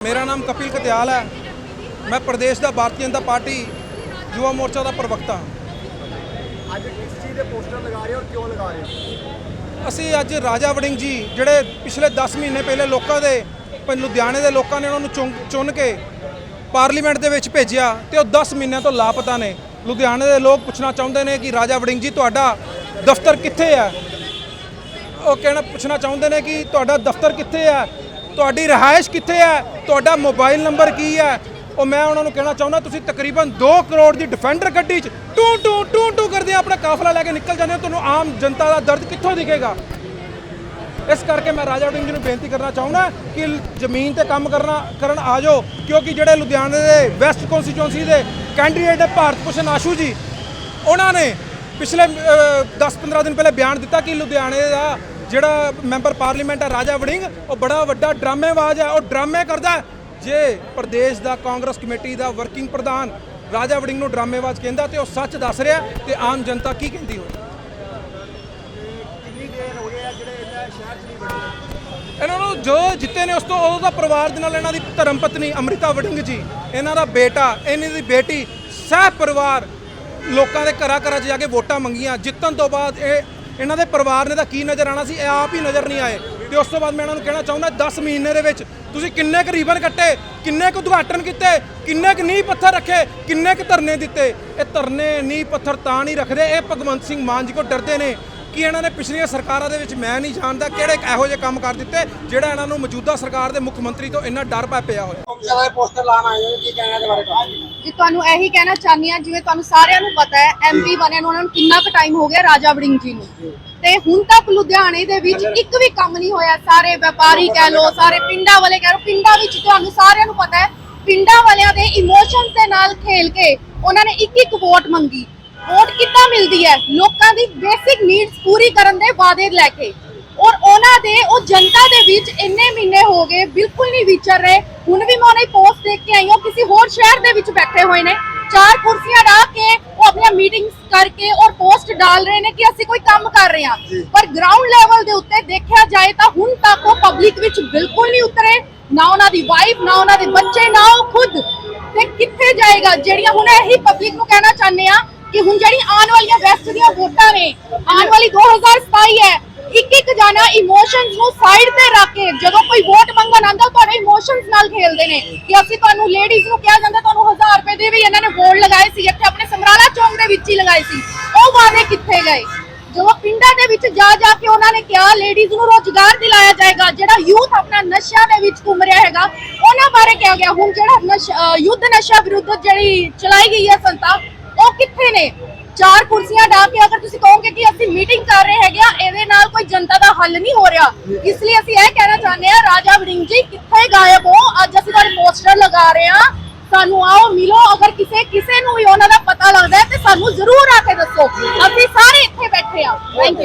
ਮੇਰਾ ਨਾਮ ਕਪਿਲ ਕਤਿਆਲ ਹੈ। ਮੈਂ ਪ੍ਰਦੇਸ਼ ਦਾ ਭਾਰਤੀ ਜਨਤਾ ਪਾਰਟੀ ਯੁਵਾ ਮੋਰਚਾ ਦਾ ਪ੍ਰਵਕਤਾ ਹਾਂ। ਅੱਜ ਕਿਸ ਚੀਜ਼ ਦੇ ਪੋਸਟਰ ਲਗਾ ਰਹੇ ਹੋ ਔਰ ਕਿਉਂ ਲਗਾ ਰਹੇ ਹੋ? ਅਸੀਂ ਅੱਜ ਰਾਜਾ ਵੜਿੰਗ ਜੀ ਜਿਹੜੇ ਪਿਛਲੇ 10 ਮਹੀਨੇ ਪਹਿਲੇ ਲੋਕਾਂ ਦੇ ਪ- ਲੁਧਿਆਣੇ ਦੇ ਲੋਕਾਂ ਨੇ ਉਹਨਾਂ ਨੂੰ ਚੁਣ ਚੁਣ ਕੇ ਪਾਰਲੀਮੈਂਟ ਦੇ ਵਿੱਚ ਭੇਜਿਆ ਤੇ ਉਹ 10 ਮਹੀਨਿਆਂ ਤੋਂ ਲਾਪਤਾ ਨੇ। ਲੁਧਿਆਣੇ ਦੇ ਲੋਕ ਪੁੱਛਣਾ ਚਾਹੁੰਦੇ ਨੇ ਕਿ ਰਾਜਾ ਵੜਿੰਗ ਜੀ ਤੁਹਾਡਾ ਦਫ਼ਤਰ ਕਿੱਥੇ ਹੈ? ਉਹ ਕਹਿਣਾ ਪੁੱਛਣਾ ਚਾਹੁੰਦੇ ਨੇ ਕਿ ਤੁਹਾਡਾ ਦਫ਼ਤਰ ਕਿੱਥੇ ਹੈ? ਤੁਹਾਡੀ ਰਿਹਾਇਸ਼ ਕਿੱਥੇ ਹੈ? ਤੁਹਾਡਾ ਮੋਬਾਈਲ ਨੰਬਰ ਕੀ ਹੈ? ਉਹ ਮੈਂ ਉਹਨਾਂ ਨੂੰ ਕਹਿਣਾ ਚਾਹੁੰਦਾ, ਤੁਸੀਂ ਤਕਰੀਬਨ 2 ਕਰੋੜ ਦੀ ਡਿਫੈਂਡਰ ਗੱਡੀ 'ਚ ਟੂ ਟੂ ਟੂ ਟੂ ਕਰਦੇ ਆਪਣਾ ਕਾਫਲਾ ਲੈ ਕੇ ਨਿਕਲ ਜਾਂਦੇ ਹੋ, ਤੁਹਾਨੂੰ ਆਮ ਜਨਤਾ ਦਾ ਦਰਦ ਕਿੱਥੋਂ ਦਿਖੇਗਾ? ਇਸ ਕਰਕੇ ਮੈਂ ਰਾਜਾ ਵੜਿੰਗ ਜੀ ਨੂੰ ਬੇਨਤੀ ਕਰਨਾ ਚਾਹੁੰਦਾ ਕਿ ਜ਼ਮੀਨ ਤੇ ਕੰਮ ਕਰਨਾ, ਕਰਨ ਆ ਜਾਓ, ਕਿਉਂਕਿ ਜਿਹੜੇ ਲੁਧਿਆਣੇ ਦੇ ਵੈਸਟ ਕਨਸਟੀਚੁਐਂਸੀ ਦੇ ਕੈਂਡੀਡੇਟ ਹੈ ਭਾਰਤ ਭੂਸ਼ਣ ਆਸ਼ੂ ਜੀ, ਉਹਨਾਂ ਨੇ ਪਿਛਲੇ 10-15 ਦਿਨ ਪਹਿਲੇ ਬਿਆਨ ਦਿੱਤਾ ਕਿ ਲੁਧਿਆਣੇ ਦਾ ਜਿਹੜਾ ਮੈਂਬਰ ਪਾਰਲੀਮੈਂਟ ਹੈ ਰਾਜਾ ਵੜਿੰਗ, ਉਹ ਬੜਾ ਵੱਡਾ ਡਰਾਮੇਬਾਜ਼ ਹੈ, ਉਹ ਡਰਾਮੇ ਕਰਦਾ ਜੇ ਪ੍ਰਦੇਸ਼ ਦਾ ਕਾਂਗਰਸ ਕਮੇਟੀ ਦਾ ਵਰਕਿੰਗ ਪ੍ਰਧਾਨ ਰਾਜਾ ਵੜਿੰਗ ਨੂੰ ਡਰਾਮੇਬਾਜ਼ ਕਹਿੰਦਾ ਤੇ ਉਹ ਸੱਚ ਦੱਸ ਰਿਹਾ ਤੇ ਆਮ ਜਨਤਾ ਕੀ ਕਹਿੰਦੀ ਹੋਵੇ ਇਹਨਾਂ ਨੂੰ ਜੋ ਜਿੱਤੇ ਨੇ ਉਸ ਤੋਂ ਉਦੋਂ ਦਾ ਪਰਿਵਾਰ ਦੇ ਨਾਲ ਇਹਨਾਂ ਦੀ ਧਰਮ ਪਤਨੀ ਅੰਮ੍ਰਿਤਾ ਵੜਿੰਗ ਜੀ, ਇਹਨਾਂ ਦਾ ਬੇਟਾ, ਇਹਨਾਂ ਦੀ ਬੇਟੀ, ਸਹਿ ਪਰਿਵਾਰ ਲੋਕਾਂ ਦੇ ਘਰਾਂ ਘਰਾਂ 'ਚ ਜਾ ਕੇ ਵੋਟਾਂ ਮੰਗੀਆਂ। ਜਿੱਤਣ ਤੋਂ ਬਾਅਦ ਇਹ ਇਹਨਾਂ ਦੇ ਪਰਿਵਾਰ ਨੇ ਤਾਂ ਕੀ ਨਜ਼ਰ ਆਣਾ ਸੀ? ਇਹ ਆਪ ਹੀ ਨਜ਼ਰ ਨਹੀਂ ਆਏ। ਤੇ ਉਸ ਤੋਂ ਬਾਅਦ ਮੈਂ ਇਹਨਾਂ ਨੂੰ ਕਹਿਣਾ ਚਾਹੁੰਦਾ 10 ਮਹੀਨੇ ਦੇ ਵਿੱਚ ਤੁਸੀਂ ਕਿੰਨੇ ਕੁ ਰੀਬਨ ਕੱਟੇ, ਕਿੰਨੇ ਕੁ ਉਦਘਾਟਨ ਕੀਤੇ, ਕਿੰਨੇ ਕੁ ਨੀਂਹ ਪੱਥਰ ਰੱਖੇ, ਕਿੰਨੇ ਕੁ ਧਰਨੇ ਦਿੱਤੇ? ਇਹ ਧਰਨੇ ਨੀਂਹ ਪੱਥਰ ਤਾਂ ਨਹੀਂ ਰੱਖਦੇ। ਇਹ ਭਗਵੰਤ ਸਿੰਘ ਮਾਨ ਜੀ ਕੋ ਡਰਦੇ ਨੇ। ਕਿ ਇਹਨਾਂ ਨੇ ਪਿਛਲੀਆਂ ਸਰਕਾਰਾਂ ਦੇ ਵਿੱਚ ਮੈਂ ਨਹੀਂ ਜਾਣਦਾ ਕਿਹੜੇ ਇਹੋ ਜਿਹੇ ਕੰਮ ਕਰ ਦਿੱਤੇ ਜਿਹੜਾ ਇਹਨਾਂ ਨੂੰ ਮੌਜੂਦਾ ਸਰਕਾਰ ਦੇ ਮੁੱਖ ਮੰਤਰੀ ਤੋਂ ਇੰਨਾ ਡਰ ਪੈ ਪਿਆ ਹੋਇਆ ਜ਼ਿਆਦਾ ਪੋਸਟਰ ਲਾਣ ਆਏ ਹੋ ਕੀ ਕਹਿਣਾ ਇਹਦੇ ਬਾਰੇ ਜੀ ਤੁਹਾਨੂੰ ਇਹੀ ਕਹਿਣਾ ਚਾਹੁੰਦੀ ਹਾਂ ਜਿਵੇਂ ਤੁਹਾਨੂੰ ਸਾਰਿਆਂ ਨੂੰ ਪਤਾ ਹੈ ਐਮਪੀ ਬਣਿਆ ਨੂੰ ਉਹਨਾਂ ਨੂੰ ਕਿੰਨਾ ਕੁ ਟਾਈਮ ਹੋ ਗਿਆ ਰਾਜਾ ਵੜਿੰਗ ਜੀ ਨੂੰ। ਤੇ ਹੁਣ ਤੱਕ ਲੁਧਿਆਣੇ ਦੇ ਵਿੱਚ ਇੱਕ ਵੀ ਕੰਮ ਨਹੀਂ ਹੋਇਆ ਸਾਰੇ ਵਪਾਰੀ ਕਹਿ ਲੋ ਸਾਰੇ ਪਿੰਡਾਂ ਵਾਲੇ ਕਹਿ ਲੋ ਪਿੰਡਾਂ ਵਿੱਚ ਤੁਹਾਨੂੰ ਸਾਰਿਆਂ ਨੂੰ ਪਤਾ ਹੈ ਪਿੰਡਾਂ ਵਾਲਿਆਂ ਦੇ ਇਮੋਸ਼ਨਸ ਦੇ ਨਾਲ ਖੇਲ ਕੇ ਉਹਨਾਂ ਨੇ ਇੱਕ ਇੱਕ ਵੋਟ ਮੰਗੀ। ਵੋਟ ਕਿੱਦਾਂ ਮਿਲਦੀ ਹੈ? ਲੋਕਾਂ ਦੀ ਬੇਸਿਕ ਨੀਡਸ ਪੂਰੀ ਕਰਨ ਦੇ ਵਾਅਦੇ ਲੈ ਕੇ। ਔਰ ਉਹਨਾਂ ਦੇ ਉਹ ਜਨਤਾ ਦੇ ਵਿੱਚ ਇੰਨੇ ਮਹੀਨੇ ਹੋ ਗਏ ਬਿਲਕੁਲ ਨਹੀਂ ਵਿਚਰ ਰਹੇ। ਹੁਣ ਵੀ ਮੈਂ ਉਹਨਾਂ ਦੀ ਪੋਸਟ ਦੇਖ ਕੇ ਆਈ ਹਾਂ ਕਿਸੇ ਹੋਰ ਸ਼ਹਿਰ ਦੇ ਵਿੱਚ ਬੈਠੇ ਹੋਏ ਨੇ। ਚਾਰ ਕੁਰਸੀਆਂ ਢਾ ਕੇ ਉਹ ਆਪਣੀਆਂ ਮੀਟਿੰਗਸ ਕਰਕੇ ਔਰ ਪੋਸਟ ਡਾਲ ਰਹੇ ਨੇ ਕਿ ਅਸੀਂ ਕੋਈ ਕੰਮ ਕਰ ਰਹੇ ਹਾਂ। ਪਰ ਗਰਾਊਂਡ ਲੈਵਲ ਦੇ ਉੱਤੇ ਦੇਖਿਆ ਜਾਏ ਤਾਂ ਹੁਣ ਤੱਕ ਉਹ ਪਬਲਿਕ ਵਿੱਚ ਬਿਲਕੁਲ ਨਹੀਂ ਉਤਰੇ। ਨਾ ਉਹਨਾਂ ਦੀ ਵਾਈਫ ਨਾ ਉਹਨਾਂ ਦੇ ਬੱਚੇ ਨਾ ਉਹ ਖੁਦ। ਤੇ ਕਿੱਥੇ ਜਾਏਗਾ? ਜਿਹੜੀਆਂ ਹੁਣ ਇਹੀ ਪਬਲਿਕ ਨੂੰ ਕਹਿਣਾ ਚਾਹੁੰਦੇ ਆ ਕਿ ਹੁਣ ਜਿਹੜੀ ਆਉਣ ਵਾਲੀਆਂ ਵੈਸਟ ਦੀਆਂ ਵੋਟਾਂ ਨੇ, ਆਉਣ ਵਾਲੀ 2027 ਹੈ, ਇੱਕ ਇੱਕ ਜਾਣਾ ਇਮੋਸ਼ਨਸ ਨੂੰ ਸਾਈਡ ਤੇ ਰੱਖ ਕੇ ਜਦੋਂ ਕੋਈ ਵੋਟ ਮੰਗਣ ਆਂਦਾ ਤੁਹਾਡੇ ਇਮੋਸ਼ਨਸ ਨਾਲ ਖੇਲਦੇ ਨੇ। ਕਿ ਅਸੀਂ ਤੁਹਾਨੂੰ ਲੇਡੀਜ਼ ਨੂੰ ਕਿਹਾ ਜਾਂਦਾ, ਤੁਹਾਨੂੰ 1000 ਰੁਪਏ ਦੇ ਵੀ ਇਹਨਾਂ ਨੇ ਬੋਰਡ ਲਗਾਏ ਸੀ, ਇੱਥੇ ਆਪਣੇ ਸਮਰਾਲਾ ਚੌਂਕ ਦੇ ਵਿੱਚ ਹੀ ਲਗਾਏ ਸੀ। ਉਹ ਵਾਅਦੇ ਕਿੱਥੇ ਗਏ? ਜਦੋਂ ਪਿੰਡਾਂ ਦੇ ਵਿੱਚ ਜਾ ਜਾ ਕੇ ਉਹਨਾਂ ਨੇ ਕਿਹਾ ਲੇਡੀਜ਼ ਨੂੰ ਰੋਜ਼ਗਾਰ ਦਿਲਾਇਆ ਜਾਏਗਾ, ਜਿਹੜਾ ਯੂਥ ਆਪਣਾ ਨਸ਼ਿਆਂ ਦੇ ਵਿੱਚ ਘੁੰਮ ਰਿਹਾ ਹੈਗਾ, ਉਹਨਾਂ ਬਾਰੇ ਕਿਹਾ ਗਿਆ। ਹੁਣ ਜਿਹੜਾ ਨਸ਼ਾ- ਯੁੱਧ ਨਸ਼ਾ ਵਿਰੁੱਧ ਜਿਹੜੀ ਚਲਾਈ ਗਈ ਹੈ ਸੰਤਾ ਚਾਰ ਕੁਰਸੀਆਂ ਢਾ ਕੇ ਅਗਰ ਤੁਸੀਂ ਕਹੋਗੇ ਕਿ ਅਸੀਂ ਮੀਟਿੰਗ ਕਰ ਰਹੇ ਹੈਗੇ ਆ ਇਹਦੇ ਨਾਲ ਕੋਈ ਜਨਤਾ ਦਾ ਹੱਲ ਨਹੀਂ ਹੋ ਰਿਹਾ। ਇਸ ਲਈ ਅਸੀਂ ਇਹ ਕਹਿਣਾ ਚਾਹੁੰਦੇ ਆ ਰਾਜਾ ਵੜਿੰਗ ਜੀ, ਕਿੱਥੇ ਗਾਇਬ ਹੋ? ਅੱਜ ਅਸੀਂ ਤੁਹਾਡੇ ਪੋਸਟਰ ਲਗਾ ਰਹੇ ਆ ਸਾਨੂੰ ਆਓ, ਮਿਲੋ। ਅਗਰ ਕਿਸੇ ਕਿਸੇ ਨੂੰ ਵੀ ਉਹਨਾਂ ਦਾ ਪਤਾ ਲੱਗਦਾ ਹੈ, ਤੇ ਸਾਨੂੰ ਜ਼ਰੂਰ ਆ ਕੇ ਦੱਸੋ। ਅਸੀਂ ਸਾਰੇ ਇੱਥੇ ਬੈਠੇ ਆ ਥੈਂਕ